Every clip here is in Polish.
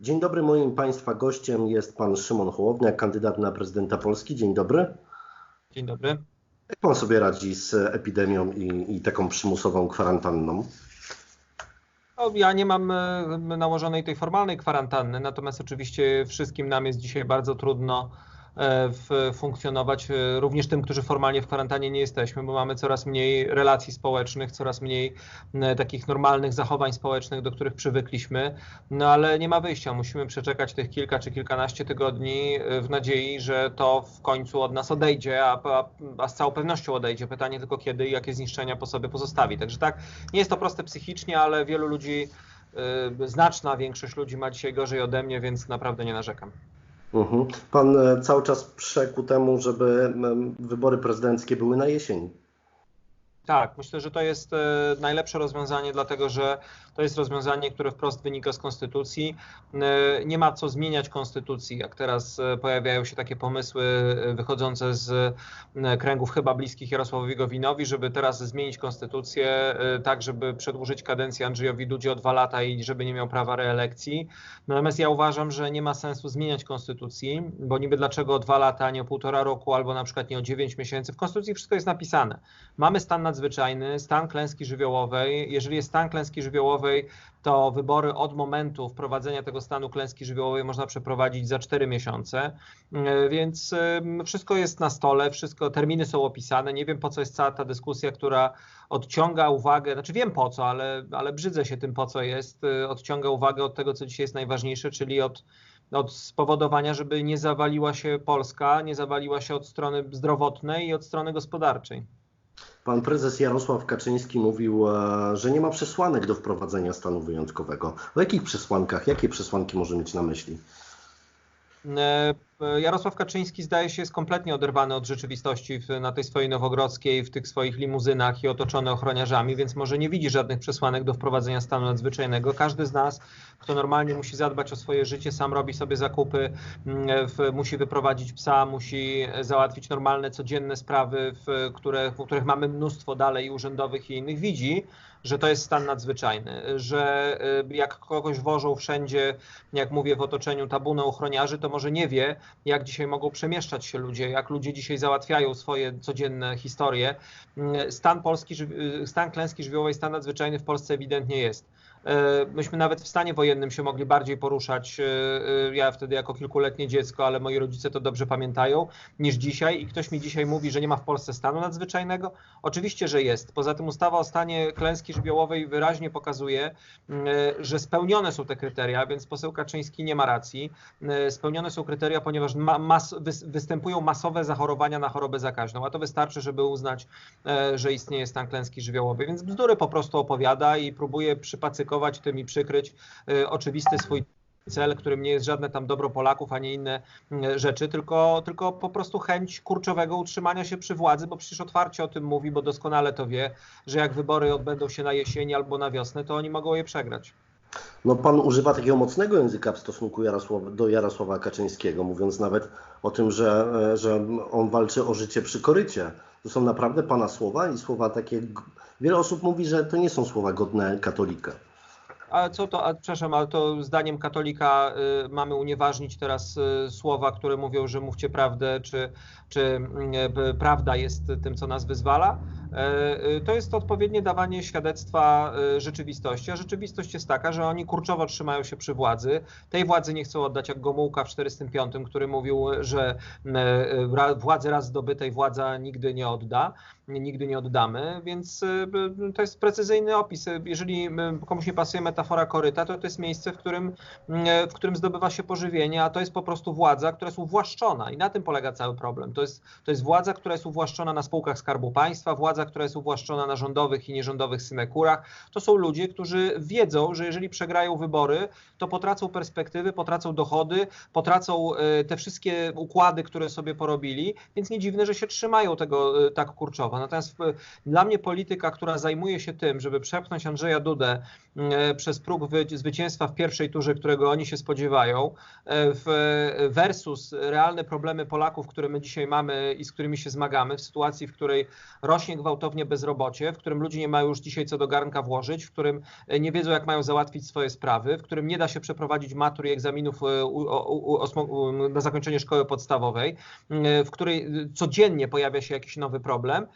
Dzień dobry, moim Państwa gościem jest Pan Szymon Hołownia, kandydat na prezydenta Polski. Dzień dobry. Dzień dobry. Jak Pan sobie radzi z epidemią i, i taką przymusową kwarantanną? No, ja nie mam nałożonej tej formalnej kwarantanny, natomiast oczywiście wszystkim nam jest dzisiaj bardzo trudno funkcjonować, e, również tym, którzy formalnie w kwarantannie nie jesteśmy, bo mamy coraz mniej relacji społecznych, coraz mniej takich normalnych zachowań społecznych, do których przywykliśmy, no ale nie ma wyjścia, musimy przeczekać tych kilka czy kilkanaście tygodni w nadziei, że to w końcu od nas odejdzie, a, a, a z całą pewnością odejdzie. Pytanie tylko kiedy i jakie zniszczenia po sobie pozostawi. Także tak, nie jest to proste psychicznie, ale wielu ludzi znaczna większość ludzi ma dzisiaj gorzej ode mnie, więc naprawdę nie narzekam. Mhm. Pan e, cały czas przekł temu, żeby wybory prezydenckie były na jesień. Tak, myślę, że to jest e, najlepsze rozwiązanie, dlatego że to jest rozwiązanie, które wprost wynika z konstytucji. E, nie ma co zmieniać konstytucji, jak teraz e, pojawiają się takie pomysły wychodzące z kręgów chyba bliskich Jarosławowi Gowinowi, żeby teraz zmienić konstytucję tak, żeby przedłużyć kadencję Andrzejowi Dudzie o dwa lata i żeby nie miał prawa reelekcji. Natomiast ja uważam, że nie ma sensu zmieniać konstytucji, bo niby dlaczego o dwa lata, nie o półtora roku, albo na przykład nie o dziewięć miesięcy. W konstytucji wszystko jest napisane. Mamy stan nad nadzwyczajny, stan klęski żywiołowej. Jeżeli jest stan klęski żywiołowej, to wybory od momentu wprowadzenia tego stanu klęski żywiołowej można przeprowadzić za 4 miesiące, e, więc wszystko jest na stole, wszystko, terminy są opisane. Nie wiem po co jest cała ta dyskusja, która odciąga uwagę, znaczy wiem po co, ale, ale brzydzę się tym po co jest, e, odciąga uwagę od tego, co dzisiaj jest najważniejsze, czyli od od spowodowania, żeby nie zawaliła się Polska, nie zawaliła się od strony zdrowotnej i od strony gospodarczej. Pan prezes Jarosław Kaczyński mówił, e, że nie ma przesłanek do wprowadzenia stanu wyjątkowego. O jakich przesłankach, jakie przesłanki może mieć na myśli? E, Jarosław Kaczyński zdaje się jest kompletnie oderwany od rzeczywistości na tej swojej nowogrodzkiej, w tych swoich limuzynach i otoczony ochroniarzami, więc może nie widzi żadnych przesłanek do wprowadzenia stanu nadzwyczajnego. Każdy z nas, kto normalnie musi zadbać o swoje życie, sam robi sobie zakupy, musi wyprowadzić psa, musi załatwić normalne, codzienne sprawy, w, które, w których mamy mnóstwo dalej urzędowych i innych, widzi, że to jest stan nadzwyczajny, że y, jak kogoś wożą wszędzie, jak mówię w otoczeniu tabunę ochroniarzy, to może nie wie, jak dzisiaj mogą przemieszczać się ludzie, jak ludzie dzisiaj załatwiają swoje codzienne historie. Stan polski, y, stan klęski żywiołowej, stan nadzwyczajny w Polsce ewidentnie jest. E, myśmy nawet w stanie wojennym się mogli bardziej poruszać, e, e, ja wtedy jako kilkuletnie dziecko, ale moi rodzice to dobrze pamiętają, niż dzisiaj i ktoś mi dzisiaj mówi, że nie ma w Polsce stanu nadzwyczajnego. Oczywiście, że jest. Poza tym ustawa o stanie klęski żywiołowej wyraźnie pokazuje, że spełnione są te kryteria, więc poseł Kaczyński nie ma racji. Spełnione są kryteria, ponieważ mas, występują masowe zachorowania na chorobę zakaźną, a to wystarczy, żeby uznać, że istnieje stan klęski żywiołowej. Więc bzdury po prostu opowiada i próbuje przypacykować tym i przykryć y, oczywisty swój cel, którym nie jest żadne tam dobro Polaków, ani inne rzeczy, tylko, tylko po prostu chęć kurczowego utrzymania się przy władzy, bo przecież otwarcie o tym mówi, bo doskonale to wie, że jak wybory odbędą się na jesieni albo na wiosnę, to oni mogą je przegrać. No pan używa takiego mocnego języka w stosunku do Jarosława Kaczyńskiego, mówiąc nawet o tym, że, że on walczy o życie przy korycie. To są naprawdę pana słowa i słowa takie. Wiele osób mówi, że to nie są słowa godne katolika. A co to, a, przepraszam, ale to zdaniem katolika y, mamy unieważnić teraz y, słowa, które mówią, że mówcie prawdę, czy, czy y, prawda jest tym, co nas wyzwala? E, y, to jest odpowiednie dawanie świadectwa y, rzeczywistości, a rzeczywistość jest taka, że oni kurczowo trzymają się przy władzy. Tej władzy nie chcą oddać jak Gomułka w 405, który mówił, że y, władzy raz zdobytej władza nigdy nie odda, nigdy nie oddamy, więc to jest precyzyjny opis. Jeżeli komuś nie pasuje metafora koryta, to to jest miejsce, w którym, w którym zdobywa się pożywienie, a to jest po prostu władza, która jest uwłaszczona i na tym polega cały problem. To jest, to jest władza, która jest uwłaszczona na spółkach Skarbu Państwa, władza, władza, która jest uwłaszczona na rządowych i nierządowych synekurach. To są ludzie, którzy wiedzą, że jeżeli przegrają wybory, to potracą perspektywy, potracą dochody, potracą e, te wszystkie układy, które sobie porobili, więc nie dziwne, że się trzymają tego e, tak kurczowo. Natomiast e, dla mnie polityka, która zajmuje się tym, żeby przepchnąć Andrzeja Dudę przez próg zwycięstwa w pierwszej turze, którego oni się spodziewają, versus realne problemy Polaków, które my dzisiaj mamy i z którymi się zmagamy, w sytuacji, w której rośnie gwałt gwałtownie bezrobocie, w którym ludzie nie mają już dzisiaj co do garnka włożyć, w którym nie wiedzą jak mają załatwić swoje sprawy, w którym nie da się przeprowadzić matur i egzaminów na zakończenie szkoły podstawowej, w której codziennie pojawia się jakiś nowy problem,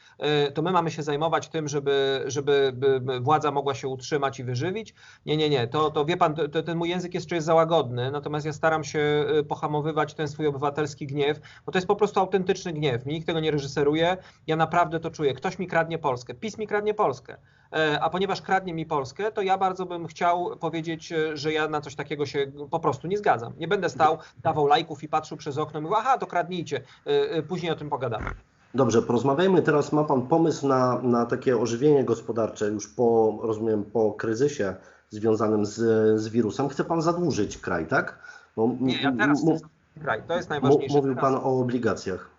to my mamy się zajmować tym, żeby, żeby władza mogła się utrzymać i wyżywić. Nie, nie, nie, to, to wie pan, to, ten mój język jeszcze jest za łagodny, natomiast ja staram się pohamowywać ten swój obywatelski gniew, bo to jest po prostu autentyczny gniew. Mi nikt tego nie reżyseruje, ja naprawdę to czuję. Ktoś mi kradnie Polskę, PiS mi kradnie Polskę. E, a ponieważ kradnie mi Polskę, to ja bardzo bym chciał powiedzieć, e, że ja na coś takiego się po prostu nie zgadzam. Nie będę stał, dawał lajków i patrzył przez okno i mówił, aha, to kradnijcie, e, później o tym pogadamy. Dobrze, porozmawiajmy teraz. Ma Pan pomysł na, na takie ożywienie gospodarcze już po, rozumiem, po kryzysie związanym z, z wirusem. Chce Pan zadłużyć kraj, tak? Bo, nie, ja teraz chcę kraj. To jest najważniejsze. Mówił Pan o obligacjach.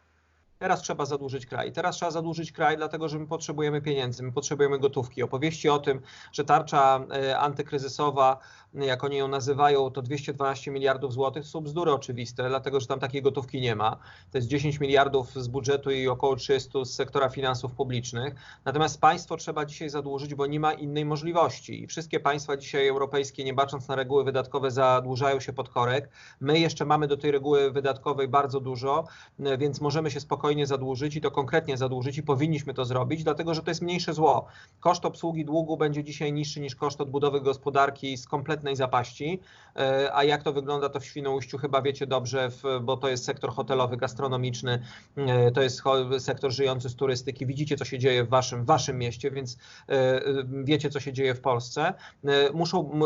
Teraz trzeba zadłużyć kraj. Teraz trzeba zadłużyć kraj, dlatego że my potrzebujemy pieniędzy, my potrzebujemy gotówki. Opowieści o tym, że tarcza e, antykryzysowa, jak oni ją nazywają, to 212 miliardów złotych, są bzdury oczywiste, dlatego że tam takiej gotówki nie ma. To jest 10 miliardów z budżetu i około 300 z sektora finansów publicznych. Natomiast państwo trzeba dzisiaj zadłużyć, bo nie ma innej możliwości. I wszystkie państwa dzisiaj europejskie, nie bacząc na reguły wydatkowe, zadłużają się pod korek. My jeszcze mamy do tej reguły wydatkowej bardzo dużo, więc możemy się spokojnie spokojnie zadłużyć i to konkretnie zadłużyć i powinniśmy to zrobić, dlatego że to jest mniejsze zło. Koszt obsługi długu będzie dzisiaj niższy niż koszt odbudowy gospodarki z kompletnej zapaści, e, a jak to wygląda to w Świnoujściu chyba wiecie dobrze, bo to jest sektor hotelowy, gastronomiczny, e, to jest sektor żyjący z turystyki. Widzicie co się dzieje w waszym, waszym mieście, więc e, wiecie co się dzieje w Polsce. Muszą,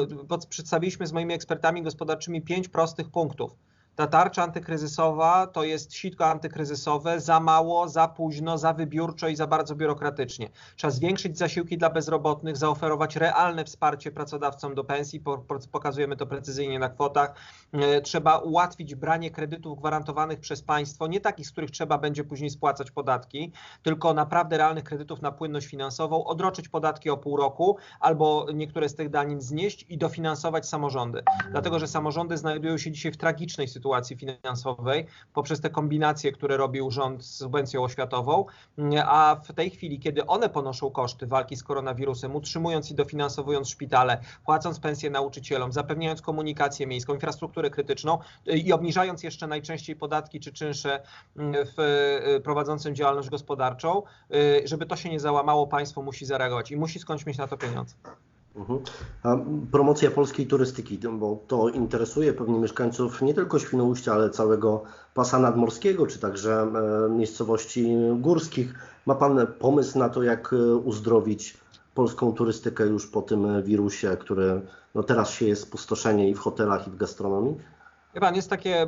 przedstawiliśmy z moimi ekspertami gospodarczymi pięć prostych punktów ta tarcza antykryzysowa to jest sitko antykryzysowe za mało, za późno, za wybiórczo i za bardzo biurokratycznie. Trzeba zwiększyć zasiłki dla bezrobotnych, zaoferować realne wsparcie pracodawcom do pensji, pokazujemy to precyzyjnie na kwotach. E, trzeba ułatwić branie kredytów gwarantowanych przez państwo, nie takich, z których trzeba będzie później spłacać podatki, tylko naprawdę realnych kredytów na płynność finansową, odroczyć podatki o pół roku albo niektóre z tych danin znieść i dofinansować samorządy. Dlatego, że samorządy znajdują się dzisiaj w tragicznej sytuacji sytuacji finansowej poprzez te kombinacje, które robił rząd z subwencją oświatową, a w tej chwili, kiedy one ponoszą koszty walki z koronawirusem, utrzymując i dofinansowując szpitale, płacąc pensje nauczycielom, zapewniając komunikację miejską, infrastrukturę krytyczną i obniżając jeszcze najczęściej podatki czy czynsze w y, prowadzącym działalność gospodarczą, y, żeby to się nie załamało, państwo musi zareagować i musi skądś mieć na to pieniądze. Mhm. A promocja polskiej turystyki, bo to interesuje pewnie mieszkańców nie tylko Świnoujścia, ale całego pasa nadmorskiego, czy także e, miejscowości górskich. Ma Pan pomysł na to, jak e, uzdrowić polską turystykę już po tym wirusie, który no teraz się jest spustoszenie i w hotelach, i w gastronomii? Pan, jest takie,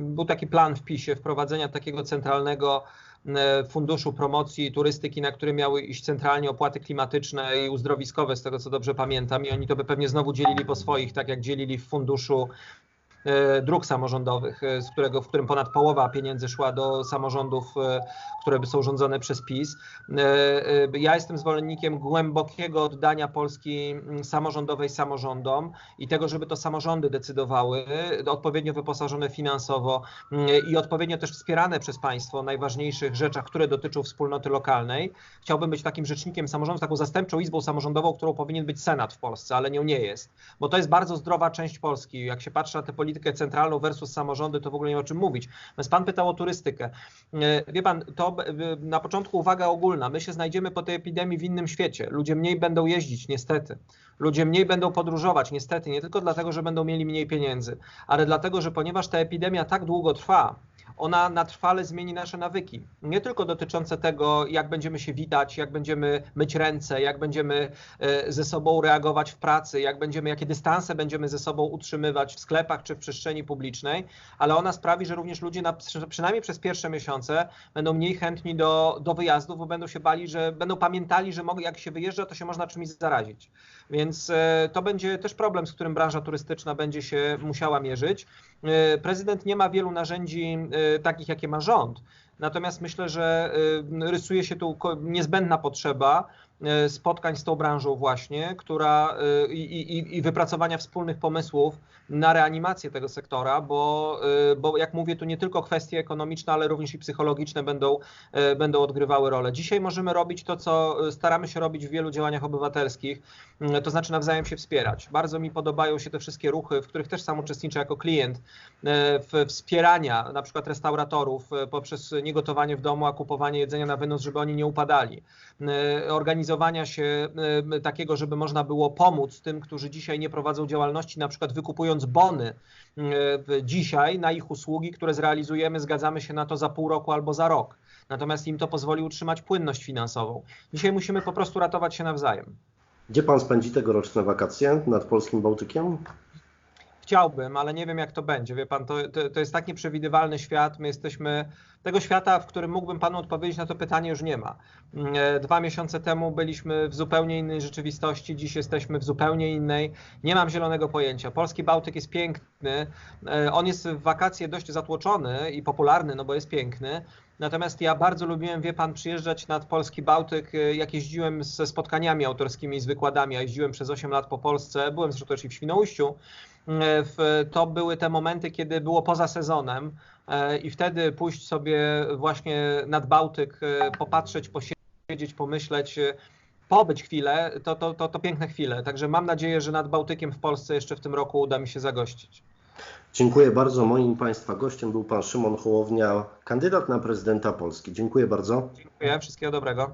był taki plan w PiSie wprowadzenia takiego centralnego E, funduszu Promocji Turystyki, na który miały iść centralnie opłaty klimatyczne i uzdrowiskowe, z tego co dobrze pamiętam. I oni to by pewnie znowu dzielili po swoich, tak jak dzielili w funduszu E, dróg samorządowych, e, z którego, w którym ponad połowa pieniędzy szła do samorządów, e, które są rządzone przez PiS. Ja jestem zwolennikiem głębokiego oddania Polski mm, samorządowej samorządom i tego, żeby to samorządy decydowały, odpowiednio wyposażone finansowo mm, i odpowiednio też wspierane przez państwo najważniejszych rzeczach, które dotyczą wspólnoty lokalnej. Chciałbym być takim rzecznikiem samorządu, taką zastępczą izbą samorządową, którą powinien być Senat w Polsce, ale nią nie jest, bo to jest bardzo zdrowa część Polski. Jak się patrzy na te polityki politykę centralną versus samorządy, to w ogóle nie ma o czym mówić. Natomiast pan pytał o turystykę. E, wie pan, to na początku uwaga ogólna. My się znajdziemy po tej epidemii w innym świecie. Ludzie mniej będą jeździć, niestety. Ludzie mniej będą podróżować, niestety, nie tylko dlatego, że będą mieli mniej pieniędzy, ale dlatego, że ponieważ ta epidemia tak długo trwa, ona na trwale zmieni nasze nawyki. Nie tylko dotyczące tego, jak będziemy się witać, jak będziemy myć ręce, jak będziemy e, ze sobą reagować w pracy, jak będziemy, jakie dystanse będziemy ze sobą utrzymywać w sklepach czy w przestrzeni publicznej, ale ona sprawi, że również ludzie na, przynajmniej przez pierwsze miesiące będą mniej chętni do, do wyjazdów, bo będą się bali, że będą pamiętali, że jak się wyjeżdża, to się można czymś zarazić. Więc e, to będzie też problem, z którym branża turystyczna będzie się musiała mierzyć. E, prezydent nie ma wielu narzędzi e, takich, jakie ma rząd. Natomiast myślę, że rysuje się tu niezbędna potrzeba spotkań z tą branżą właśnie, która i, i, i wypracowania wspólnych pomysłów na reanimację tego sektora, bo, bo jak mówię, tu nie tylko kwestie ekonomiczne, ale również i psychologiczne będą, będą odgrywały rolę. Dzisiaj możemy robić to, co staramy się robić w wielu działaniach obywatelskich, to znaczy nawzajem się wspierać. Bardzo mi podobają się te wszystkie ruchy, w których też sam uczestniczę jako klient, w wspierania na przykład restauratorów poprzez niegotowanie w domu, a kupowanie jedzenia na wynos, żeby oni nie upadali. Organizowania się takiego, żeby można było pomóc tym, którzy dzisiaj nie prowadzą działalności, na przykład wykupując bony dzisiaj na ich usługi, które zrealizujemy, zgadzamy się na to za pół roku albo za rok. Natomiast im to pozwoli utrzymać płynność finansową. Dzisiaj musimy po prostu ratować się nawzajem. Gdzie pan spędzi tegoroczne wakacje nad polskim Bałtykiem? Chciałbym, ale nie wiem jak to będzie. Wie pan, to, to, to, jest tak nieprzewidywalny świat. My jesteśmy tego świata, w którym mógłbym panu odpowiedzieć na to pytanie, już nie ma. Dwa miesiące temu byliśmy w zupełnie innej rzeczywistości, dziś jesteśmy w zupełnie innej. Nie mam zielonego pojęcia. Polski Bałtyk jest piękny. On jest w wakacje dość zatłoczony i popularny, no bo jest piękny. Natomiast ja bardzo lubiłem, wie pan, przyjeżdżać nad polski Bałtyk, jak jeździłem ze spotkaniami autorskimi, z wykładami, a jeździłem przez 8 lat po Polsce, byłem zresztą też i w Świnoujściu, to były te momenty, kiedy było poza sezonem i wtedy pójść sobie właśnie nad Bałtyk, popatrzeć, posiedzieć, pomyśleć, pobyć chwilę, to, to, to, to piękne chwile. Także mam nadzieję, że nad Bałtykiem w Polsce jeszcze w tym roku uda mi się zagościć. Dziękuję bardzo. Moim Państwa gościem był Pan Szymon Hołownia, kandydat na prezydenta Polski. Dziękuję bardzo. Dziękuję, wszystkiego dobrego.